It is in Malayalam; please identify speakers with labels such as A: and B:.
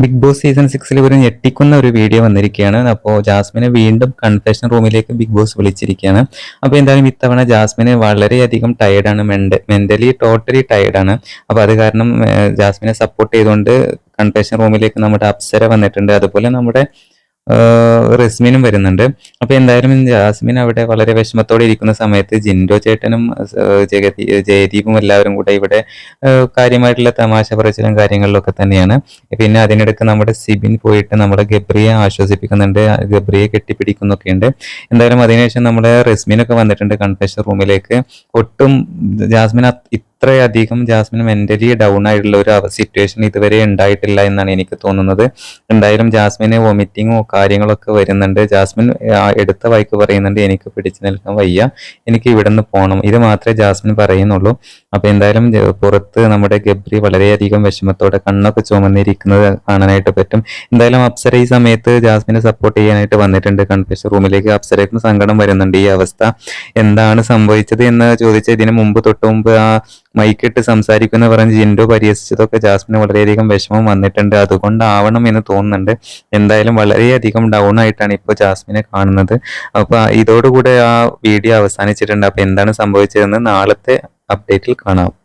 A: ബിഗ് ബോസ് സീസൺ സിക്സിൽ ഒരു ഞെട്ടിക്കുന്ന ഒരു വീഡിയോ വന്നിരിക്കുകയാണ്. അപ്പോൾ ജാസ്മിനെ വീണ്ടും കൺഫെഷൻ റൂമിലേക്ക് ബിഗ് ബോസ് വിളിച്ചിരിക്കുകയാണ്. അപ്പോൾ എന്തായാലും ഇത്തവണ ജാസ്മിന് വളരെയധികം ടയർഡാണ് മെന്റ മെന്റലി ടോട്ടലി ടയർഡാണ് അപ്പോൾ അത് കാരണം ജാസ്മിനെ സപ്പോർട്ട് ചെയ്തുകൊണ്ട് കൺഫെഷൻ റൂമിലേക്ക് നമ്മുടെ അപ്സര വന്നിട്ടുണ്ട്. അതുപോലെ നമ്മുടെ റിസ്മിനും വരുന്നുണ്ട്. അപ്പോൾ എന്തായാലും ജാസ്മിൻ അവിടെ വളരെ വിഷമത്തോടെ ഇരിക്കുന്ന സമയത്ത് ജിൻഡോ ചേട്ടനും ജയദീപും എല്ലാവരും കൂടെ ഇവിടെ കാര്യമായിട്ടുള്ള തമാശ പറച്ചിലും കാര്യങ്ങളിലൊക്കെ തന്നെയാണ്. പിന്നെ അതിനിടയ്ക്ക് നമ്മുടെ സിബിൻ പോയിട്ട് നമ്മുടെ ഗബ്രിയെ ആശ്വസിപ്പിക്കുന്നുണ്ട്. ഗബ്രിയെ കെട്ടിപ്പിടിക്കുന്നൊക്കെ ഉണ്ട് എന്തായാലും അതിനുശേഷം നമ്മുടെ റസ്മിനൊക്കെ വന്നിട്ടുണ്ട് കൺഫെഷൻ റൂമിലേക്ക് ഒട്ടും ജാസ്മിൻ അത് ഇത്രയധികം ജാസ്മിൻ മെന്റലി ഡൗൺ ആയിട്ടുള്ള ഒരു സിറ്റുവേഷൻ ഇതുവരെ ഉണ്ടായിട്ടില്ല എന്നാണ് എനിക്ക് തോന്നുന്നത്. എന്തായാലും ജാസ്മിന് വൊമിറ്റിങ്ങോ കാര്യങ്ങളൊക്കെ വരുന്നുണ്ട്. ജാസ്മിൻ എടുത്ത വായിക്ക് പറയുന്നുണ്ട് എനിക്ക് പിടിച്ചു നിൽക്കാൻ വയ്യ. എനിക്ക് ഇവിടുന്ന് പോകണം ഇത് മാത്രമേ ജാസ്മിൻ പറയുന്നുള്ളൂ. അപ്പൊ എന്തായാലും പുറത്ത് നമ്മുടെ ഗബ്രി വളരെയധികം വിഷമത്തോടെ കണ്ണൊക്കെ ചുമന്നിരിക്കുന്നത് കാണാനായിട്ട് പറ്റും. എന്തായാലും അപ്സര ഈ സമയത്ത് ജാസ്മിനെ സപ്പോർട്ട് ചെയ്യാനായിട്ട് വന്നിട്ടുണ്ട്. കൺഫ്യൂഷൻ റൂമിലേക്ക് അപ്സരയ്ക്കും സങ്കടം വരുന്നുണ്ട് ഈ അവസ്ഥ. എന്താണ് സംഭവിച്ചത് എന്ന് ചോദിച്ച ഇതിന് മുമ്പ് തൊട്ട് മുമ്പ് ആ മൈക്കിട്ട് സംസാരിക്കുന്ന പറഞ്ഞ് ജിൻഡോ പരിഹസിച്ചതൊക്കെ ജാസ്മിന് വളരെയധികം വിഷമം വന്നിട്ടുണ്ട്. അതുകൊണ്ടാവണം എന്ന് തോന്നുന്നുണ്ട്. എന്തായാലും വളരെയധികം ഡൗൺ ആയിട്ടാണ് ഇപ്പോൾ ജാസ്മിനെ കാണുന്നത്. അപ്പൊ ഇതോടുകൂടെ ആ വീഡിയോ അവസാനിച്ചിട്ടുണ്ട്. അപ്പൊ എന്താണ് സംഭവിച്ചതെന്ന് നാളത്തെ അപ്ഡേറ്റിൽ കാണാം.